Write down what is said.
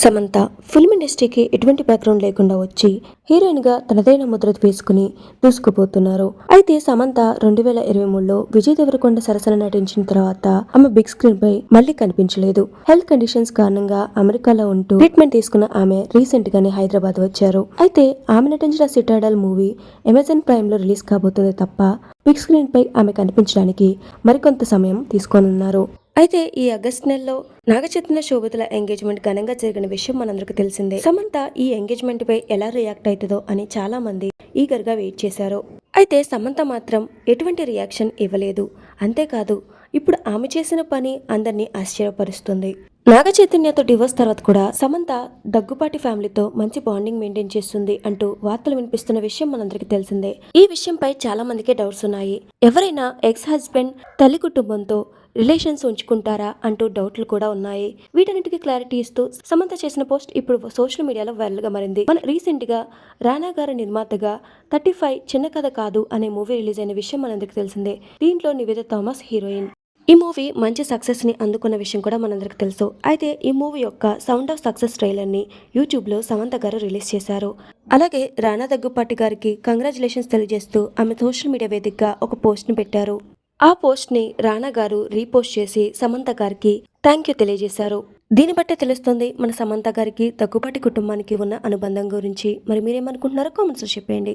Samantha film ఇండస్ట్రీకి ఎటువంటి background లేకుండా వచ్చి హీరోయిన్గా తనదైన ముద్ర వేసుకుని దూసుకుపోతున్నారు. అయితే సమంత రెండు వేల ఇరవై మూడులో విజయ్ దేవరకొండ సరసన నటించిన తర్వాత ఆమె బిగ్ స్క్రీన్ పై మళ్ళీ కనిపించలేదు. హెల్త్ కండిషన్స్ కారణంగా అమెరికాలో ఉంటూ ట్రీట్మెంట్ తీసుకున్న ఆమె రీసెంట్ గానే హైదరాబాద్ వచ్చారు. అయితే ఆమె నటించిన సిటాడల్ మూవీ అమెజాన్ ప్రైమ్లో రిలీజ్ కాబోతుంది తప్ప బిగ్ స్క్రీన్ పై ఆమె కనిపించడానికి మరికొంత సమయం తీసుకోనున్నారు. అయితే ఈ ఆగస్ట్ నెలలో నాగచైతన్య శోభతుల ఎంగేజ్మెంట్ ఘనంగా జరిగిన విషయం మనందరికి తెలిసిందే. సమంత ఈ ఎంగేజ్మెంట్ పై ఎలా రియాక్ట్ అవుతుందో అని చాలా మంది ఈగర్గా వెయిట్ చేశారు. అయితే సమంత మాత్రం ఎటువంటి రియాక్షన్ ఇవ్వలేదు. అంతేకాదు ఇప్పుడు ఆమె చేసిన పని అందరినీ ఆశ్చర్యపరుస్తుంది. నాగ చైతన్యతో డివోర్స్ తర్వాత కూడా సమంత దగ్గుపాటి ఫ్యామిలీతో మంచి బాండింగ్ మెయింటైన్ చేస్తుంది అంటూ వార్తలు వినిపిస్తున్న విషయం మనందరికీ తెలిసిందే. ఈ విషయంపై చాలా మందికి డౌట్స్ ఉన్నాయి. ఎవరైనా ఎక్స్ హస్బెండ్ తల్లి కుటుంబంతో రిలేషన్స్ ఉంచుకుంటారా అంటూ డౌట్లు కూడా ఉన్నాయి. వీటన్నిటికీ క్లారిటీ ఇస్తూ సమంత చేసిన పోస్ట్ ఇప్పుడు సోషల్ మీడియాలో వైరల్గా మారింది. మన రీసెంట్గా రానా గారి నిర్మాతగా థర్టీ ఫైవ్ చిన్న కథ కాదు అనే మూవీ రిలీజ్ అయిన విషయం మనందరికీ తెలిసిందే. దీంట్లో నివేద థామస్ హీరోయిన్. ఈ మూవీ మంచి సక్సెస్ని అందుకున్న విషయం కూడా మనందరికి తెలుసు. అయితే ఈ మూవీ యొక్క సౌండ్ ఆఫ్ సక్సెస్ ట్రైలర్ని యూట్యూబ్లో సమంత గారు రిలీజ్ చేశారు. అలాగే రానా దగ్గుపాటి గారికి కంగ్రాచులేషన్స్ తెలియజేస్తూ ఆమె సోషల్ మీడియా వేదికగా ఒక పోస్ట్ని పెట్టారు. ఆ పోస్ట్ని రానా గారు రీపోస్ట్ చేసి సమంత గారికి థ్యాంక్ యూ తెలియజేశారు. దీన్ని బట్టే తెలుస్తుంది మన సమంత గారికి దగ్గుపాటి కుటుంబానికి ఉన్న అనుబంధం గురించి. మరి మీరేమనుకుంటున్నారో కామెంట్స్లో చెప్పండి